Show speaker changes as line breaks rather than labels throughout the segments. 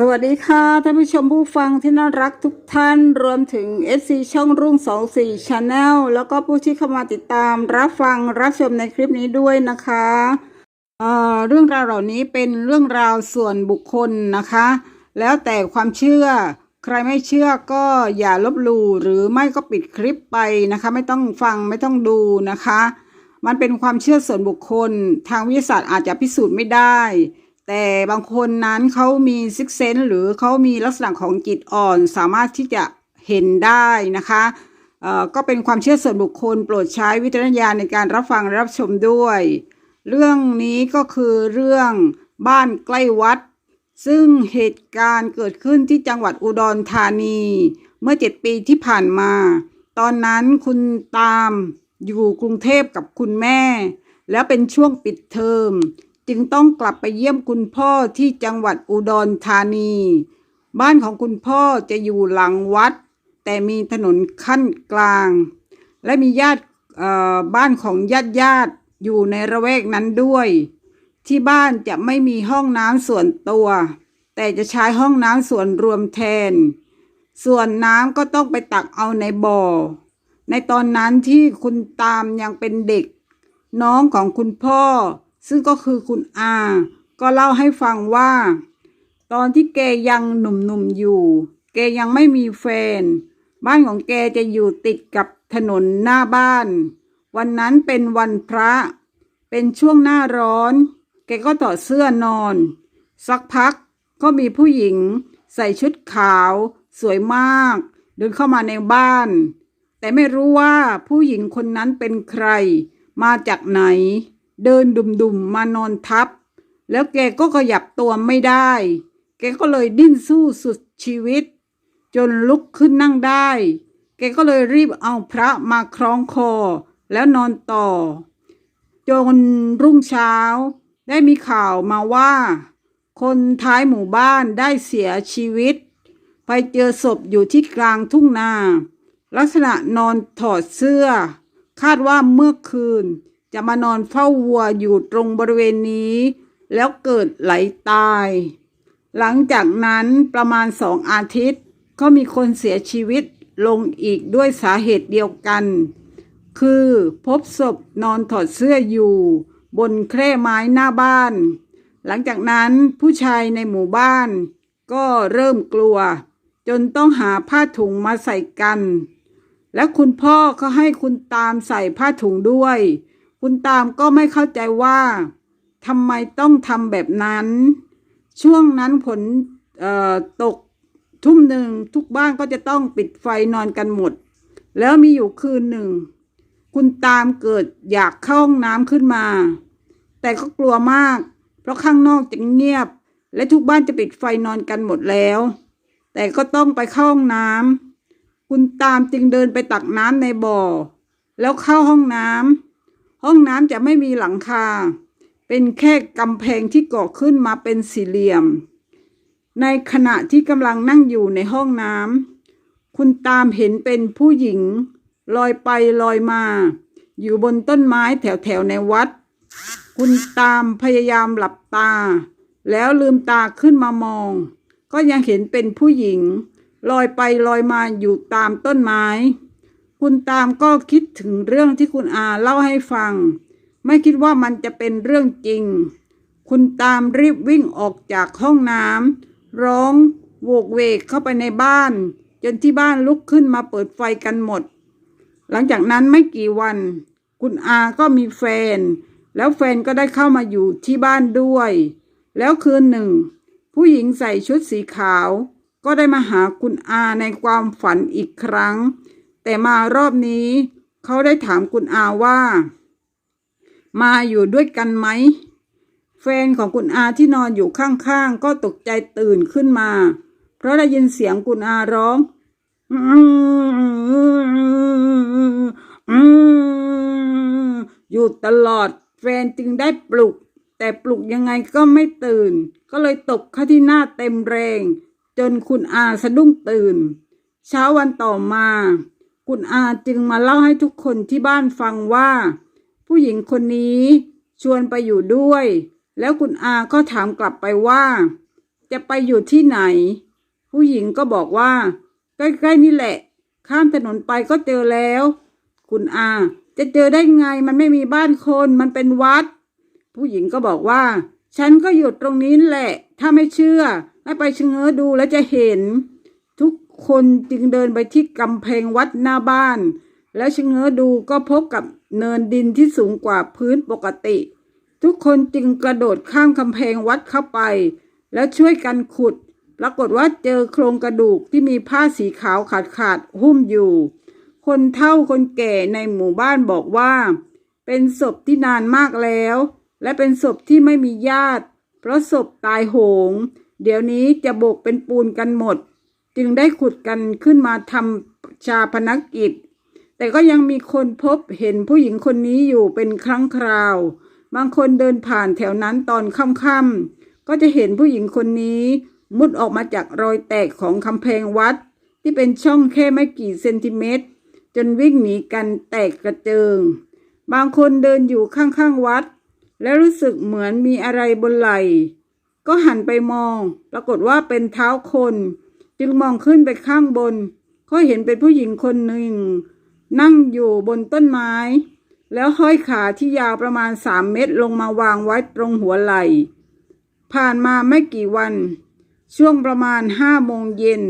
สวัสดีค่ะท่านผู้ชมผู้ฟังที่น่ารักทุกท่านรวมถึง FC ช่องรุ่ง 24 Channel แล้วก็ผู้ที่เข้ามาติดตามรับฟังรับชมในคลิปนี้ด้วยนะคะเอ่อเรื่องราวเหล่านี้เป็นเรื่องราวส่วนบุคคลนะคะ แล้วแต่ความเชื่อ ใครไม่เชื่อก็อย่าลบหลู่หรือไม่ก็ปิดคลิปไปนะคะ ไม่ต้องฟังไม่ต้องดูนะคะ มันเป็นความเชื่อส่วนบุคคล ทางวิทยาศาสตร์อาจจะพิสูจน์ไม่ได้ แต่บางคนนั้นเขามีซิกเซนหรือเขามีลักษณะของจิตอ่อนสามารถที่จะเห็นได้นะคะก็เป็นความเชื่อส่วนบุคคล โปรดใช้วิจารณญาณในการรับฟังรับชมด้วย เรื่องนี้ก็คือเรื่องบ้านใกล้วัด ซึ่งเหตุการณ์เกิดขึ้นที่จังหวัดอุดรธานี เมื่อเจ็ดปีที่ผ่านมา ตอนนั้นคุณตามอยู่กรุงเทพกับคุณแม่ แล้วเป็นช่วงปิดเทอม จึงต้องกลับไปเยี่ยมคุณพ่อที่จังหวัดอุดรธานี บ้านของคุณพ่อจะอยู่หลังวัด แต่มีถนนขั้นกลาง และมีญาติบ้านของญาติญาติอยู่ในระแวกนั้นด้วย ที่บ้านจะไม่มีห้องน้ำส่วนตัว แต่จะใช้ห้องน้ำส่วนรวมแทน ส่วนน้ำก็ต้องไปตักเอาในบ่อ ในตอนนั้นที่คุณตามยังเป็นเด็ก น้องของคุณพ่อ ซึ่งก็คือคุณอา ก็เล่าให้ฟังว่า ตอนที่แกยังหนุ่มๆอยู่ แกยังไม่มีแฟน บ้านของแกจะอยู่ติดกับถนนหน้าบ้าน วันนั้นเป็นวันพระ เป็นช่วงหน้าร้อน แกก็ต่อเสื้อนอน สักพักก็มีผู้หญิงใส่ชุดขาว สวยมาก เดินเข้ามาในบ้าน แต่ไม่รู้ว่าผู้หญิงคนนั้นเป็นใคร มาจากไหน เดินดุ่มๆมานอนทับ แล้วแกก็ขยับตัวไม่ได้ แกก็เลยดิ้นสู้สุดชีวิต จนลุกขึ้นนั่งได้ แกก็เลยรีบเอาพระมาคล้องคอแล้วนอนต่อ จนรุ่งเช้า ได้มีข่าวมาว่า คนท้ายหมู่บ้านได้เสียชีวิต ไปเจอศพอยู่ที่กลางทุ่งนา ลักษณะนอนถอดเสื้อ คาดว่าเมื่อคืน จะมานอนเฝ้าวัวอยู่ตรงบริเวณนี้ แล้วเกิดไหลตาย หลังจากนั้นประมาณสองอาทิตย์ ก็มีคนเสียชีวิตลงอีกด้วยสาเหตุเดียวกัน คือพบศพนอนถอดเสื้ออยู่ บนแคร่ไม้หน้าบ้าน หลังจากนั้นผู้ชายในหมู่บ้าน ก็เริ่มกลัว จนต้องหาผ้าถุงมาใส่กัน และคุณพ่อก็ให้คุณตามใส่ผ้าถุงด้วย คุณตามก็ไม่เข้าใจว่าทำไมต้องทำแบบนั้น ช่วงนั้นผลตกทุ่มหนึ่งทุกบ้านก็จะต้องปิดไฟนอนกันหมด แล้วมีอยู่คืนหนึ่ง คุณตามเกิดอยากเข้าห้องน้ำขึ้นมา แต่ก็กลัวมาก เพราะข้างนอกจะเงียบ และทุกบ้านจะปิดไฟนอนกันหมดแล้ว แต่ก็ต้องไปเข้าห้องน้ำคุณตามจึงเดินไปตักน้ำในบ่อ แล้วเข้าห้องน้ำ ห้องน้ำจะไม่มีหลังคา เป็นแค่กำแพงที่ก่อขึ้นมาเป็นสี่เหลี่ยม ในขณะที่กำลังนั่งอยู่ในห้องน้ำคุณตามเห็นเป็นผู้หญิง ลอยไปลอยมา อยู่บนต้นไม้แถวๆในวัด คุณตามพยายามหลับตา แล้วลืมตาขึ้นมามอง ก็ยังเห็นเป็นผู้หญิง ลอยไปลอยมาอยู่ตามต้นไม้ คุณตามก็คิดถึงเรื่องที่คุณอาเล่าให้ฟัง ไม่คิดว่ามันจะเป็นเรื่องจริง คุณตามรีบวิ่งออกจากห้องน้ำร้องโวกเวกเข้าไปในบ้าน จนที่บ้านลุกขึ้นมาเปิดไฟกันหมด หลังจากนั้นไม่กี่วัน คุณอาก็มีแฟน แล้วแฟนก็ได้เข้ามาอยู่ที่บ้านด้วย แล้วคืนหนึ่ง ผู้หญิงใส่ชุดสีขาว ก็ได้มาหาคุณอาในความฝันอีกครั้ง แต่มารอบนี้เขาได้ถามคุณอาว่า มาอยู่ด้วยกันไหม แฟนของคุณอาที่นอนอยู่ข้างๆ ก็ตกใจตื่นขึ้นมา เพราะได้ยินเสียงคุณอาร้องอยู่ตลอดแฟนจึงได้ปลุก แต่ปลุกยังไงก็ไม่ตื่น ก็เลยตบเข้าที่หน้าเต็มแรง จนคุณอาสะดุ้งตื่น เช้าวันต่อมา คุณอาจึงมาเล่าให้ทุกคนที่บ้านฟังว่า ผู้หญิงคนนี้ชวนไปอยู่ด้วย แล้วคุณอาก็ถามกลับไปว่า จะไปอยู่ที่ไหน ผู้หญิงก็บอกว่า ใกล้ๆนี่แหละ ข้ามถนนไปก็เจอแล้ว คุณอาจะเจอได้ไงมันไม่มีบ้านคนมันเป็นวัด ผู้หญิงก็บอกว่า ฉันก็อยู่ตรงนี้แหละ ถ้าไม่เชื่อให้ไปชะเง้อดูแล้วจะเห็น คนจึงเดินไปที่กำแพงวัดหน้าบ้าน แล้วชะเง้อดูก็พบกับเนินดินที่สูงกว่าพื้นปกติ ทุกคนจึงกระโดดข้ามกำแพงวัดเข้าไป แล้วช่วยกันขุด ปรากฏว่าเจอโครงกระดูกที่มีผ้าสีขาวขาดขาดๆหุ้มอยู่ คนเฒ่าคนแก่ในหมู่บ้านบอกว่า เป็นศพที่นานมากแล้ว และเป็นศพที่ไม่มีญาติ เพราะศพตายโหง เดี๋ยวนี้จะโบกเป็นปูนกันหมด จึงได้ขุดกันขึ้นมาทำชาพนักกิจ แต่ก็ยังมีคนพบเห็นผู้หญิงคนนี้อยู่เป็นครั้งคราว บางคนเดินผ่านแถวนั้นตอนค่ำๆก็จะเห็นผู้หญิงคนนี้ มุดออกมาจากรอยแตกของกำแพงวัด ที่เป็นช่องแค่ไม่กี่เซนติเมตร จนวิ่งหนีกันแตกกระเจิง บางคนเดินอยู่ข้างๆวัด แล้วรู้สึกเหมือนมีอะไรบนไหล่ก็หันไปมอง ปรากฏว่าเป็นเท้าคน จึงมองขึ้นไปข้างบน ก็เห็นเป็นผู้หญิงคนหนึ่ง นั่งอยู่บนต้นไม้ แล้วห้อยขาที่ยาวประมาณสามเมตรลงมาวางไว้ตรงหัวไหล่ ผ่านมาไม่กี่วัน ช่วงประมาณห้าโมงเย็น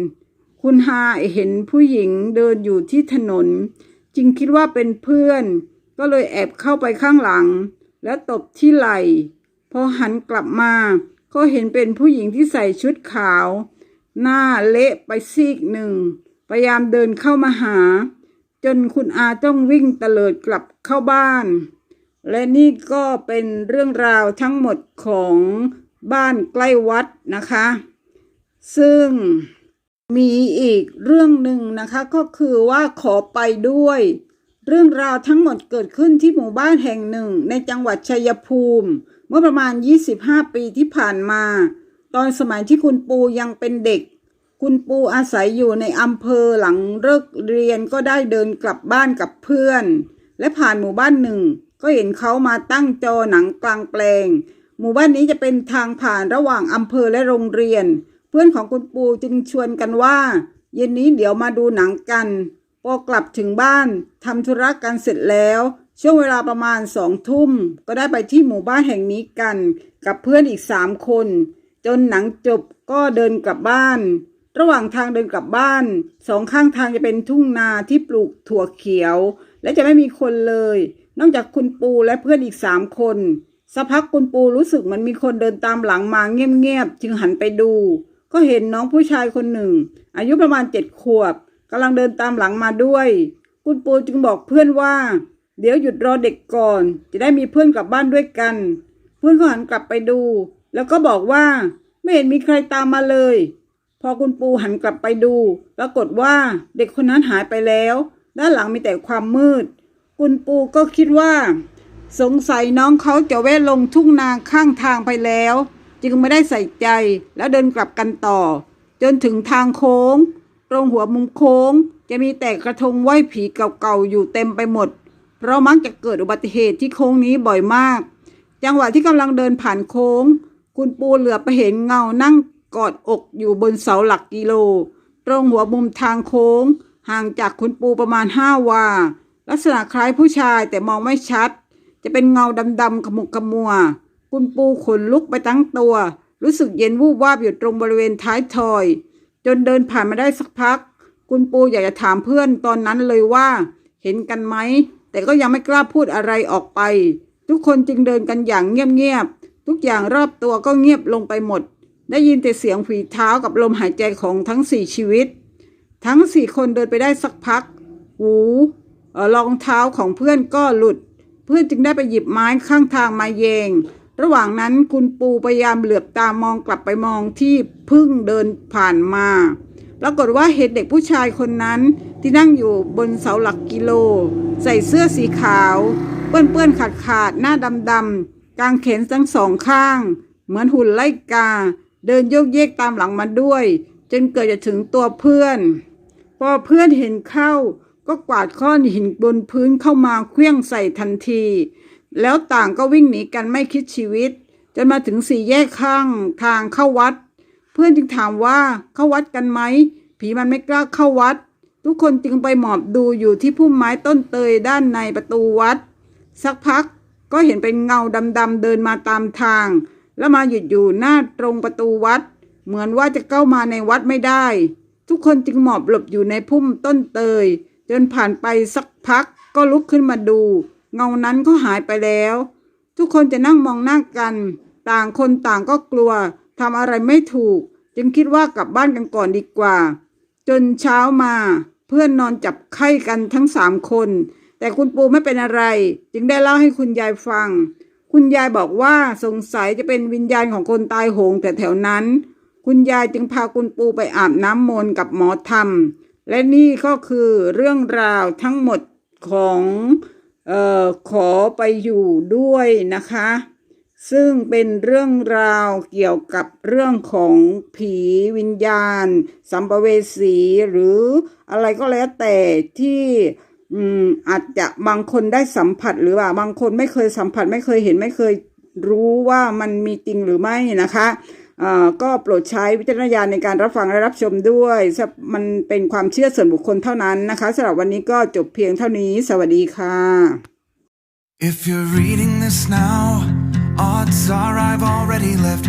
คุณฮาเห็นผู้หญิงเดินอยู่ที่ถนน จึงคิดว่าเป็นเพื่อน ก็เลยแอบเข้าไปข้างหลัง และตบที่ไหล่ พอหันกลับมา ก็เห็นเป็นผู้หญิงที่ใส่ชุดขาว หน้าเละไปซีกหนึ่ง พยายามเดินเข้ามาหา จนคุณอาต้องวิ่งเตลิดกลับเข้าบ้าน และนี่ก็เป็นเรื่องราวทั้งหมดของบ้านใกล้วัดนะคะ ซึ่งมีอีกเรื่องหนึ่งนะคะก็คือว่าขอไปด้วย เรื่องราวทั้งหมดเกิดขึ้นที่หมู่บ้านแห่งหนึ่งในจังหวัดชัยภูมิ เมื่อประมาณ 25 ปีที่ผ่านมา ตอนสมัยที่คุณปูยังเป็นเด็ก คุณปูอาศัยอยู่ในอำเภอหลังเลิกเรียนก็ได้เดินกลับบ้านกับเพื่อน และผ่านหมู่บ้านหนึ่ง ก็เห็นเขามาตั้งจอหนังกลางแปลง หมู่บ้านนี้จะเป็นทางผ่านระหว่างอำเภอและโรงเรียน เพื่อนของคุณปูจึงชวนกันว่า เย็นนี้เดี๋ยวมาดูหนังกันพอกลับถึงบ้านทำธุระกันเสร็จแล้ว ช่วงเวลาประมาณสองทุ่ม ก็ได้ไปที่หมู่บ้านแห่งนี้กัน กับเพื่อนอีกสามคน จนหนังจบก็เดินกลับบ้าน ระหว่างทางเดินกลับบ้านสองข้างทางจะเป็นทุ่งนาที่ปลูกถั่วเขียว และจะไม่มีคนเลย นอกจากคุณปูและเพื่อนอีกสามคนสักพักคุณปูรู้สึกมันมีคนเดินตามหลังมาเงียบๆจึงหันไปดู ก็เห็นน้องผู้ชายคนหนึ่ง อายุประมาณเจ็ดขวบกำลังเดินตามหลังมาด้วย คุณปูจึงบอกเพื่อนว่า เดี๋ยวหยุดรอเด็กก่อน จะได้มีเพื่อนกลับบ้านด้วยกัน เพื่อนก็หันกลับไปดู แล้วก็บอกว่า ไม่เห็นมีใครตามมาเลย พอคุณปูหันกลับไปดู ปรากฏว่าเด็กคนนั้นหายไปแล้ว ด้านหลังมีแต่ความมืด คุณปูก็คิดว่า สงสัยน้องเขาจะแวะลงทุ่งนาข้างทางไปแล้ว จึงไม่ได้ใส่ใจแล้วเดินกลับกันต่อ จนถึงทางโค้ง ตรงหัวมุมโค้ง จะมีแต่กระทงไหว้ผีเก่าๆอยู่เต็มไปหมด เพราะมักจะเกิดอุบัติเหตุที่โค้งนี้บ่อยมาก จังหวะที่กำลังเดินผ่านโค้ง คุณปูเหลือไปเห็นเงานั่งกอดอกอยู่บนเสาหลักกิโล ตรงหัวมุมทางโค้ง ห่างจากคุณปูประมาณห้าวา ลักษณะคล้ายผู้ชายแต่มองไม่ชัด จะเป็นเงาดำๆขมุกขมัว คุณปูขนลุกไปทั้งตัว รู้สึกเย็นวูบวาบอยู่ตรงบริเวณท้ายทอย จนเดินผ่านมาได้สักพัก คุณปูอยากจะถามเพื่อนตอนนั้นเลยว่า เห็นกันไหม แต่ก็ยังไม่กล้าพูดอะไรออกไป ทุกคนจึงเดินกันอย่างเงียบๆ ทุกอย่างรอบตัวก็เงียบลงไปหมด ได้ยินแต่เสียงฝีเท้ากับลมหายใจของทั้งสี่ชีวิต ทั้งสี่คนเดินไปได้สักพัก หูเอ่อรองเท้าของเพื่อนก็หลุด เพื่อนจึงได้ไปหยิบไม้ข้างทางมาแยง ระหว่างนั้นคุณปูพยายามเหลือบตามองกลับไปมองที่พึ่งเดินผ่านมา ปรากฏว่าเห็นเด็กผู้ชายคนนั้นที่นั่งอยู่บนเสาหลักกิโล ใส่เสื้อสีขาว เปื้อนเปื้อนขาดๆหน้าดำดำๆ กางเขนทั้งสองข้าง เหมือนหุ่นไล่กา เดินโยกเยกตามหลังมาด้วย จนเกิดจะถึงตัวเพื่อน พอเพื่อนเห็นเข้า ก็กวาดก้อนหินบนพื้นเข้ามาเคลื่องใส่ทันที แล้วต่างก็วิ่งหนีกันไม่คิดชีวิต จนมาถึงสี่แยกข้างทางเข้าวัด เพื่อนจึงถามว่าเข้าวัดกันไหมผีมันไม่กล้าเข้าวัด ทุกคนจึงไปหมอบดูอยู่ที่พุ่มไม้ต้นเตยด้านในประตูวัด สักพัก ก็เห็นเป็นเงาดำๆเดินมาตามทาง แล้วมาหยุดอยู่หน้าตรงประตูวัด เหมือนว่าจะเข้ามาในวัดไม่ได้ ทุกคนจึงหมอบหลบอยู่ในพุ่มต้นเตย จนผ่านไปสักพักก็ลุกขึ้นมาดู เงานั้นก็หายไปแล้ว ทุกคนจะนั่งมองหน้ากัน ต่างคนต่างก็กลัวทำอะไรไม่ถูก จึงคิดว่ากลับบ้านกันก่อนดีกว่า จนเช้ามาเพื่อนนอนจับไข้กันทั้งสามคน แต่คุณปูไม่เป็นอะไร จึงได้เล่าให้คุณยายฟัง คุณยายบอกว่าสงสัยจะเป็นวิญญาณของคนตายโหงแต่แถวๆนั้น คุณยายจึงพาคุณปูไปอาบน้ำมนต์กับหมอธรรม และนี่ก็คือเรื่องราวทั้งหมดของออขอไปอยู่ด้วยนะคะ ซึ่งเป็นเรื่องราวเกี่ยวกับเรื่องของผีวิญญาณ สัมภเวสีหรืออะไรก็แล้วแต่ที่ อืมอาจจะบางคนได้สัมผัสหรือว่าบางคนไม่เคยสัมผัส ไม่เคยเห็นไม่เคยรู้ว่ามันมีจริงหรือไม่นะคะอ่าก็โปรดใช้วิจารณญาณในการรับฟังและรับชมด้วย มันเป็นความเชื่อส่วนบุคคลเท่านั้นนะคะสำหรับวันนี้ก็จบเพียงเท่านี้ สวัสดีค่ะ
If you're reading this now, odds are I've already left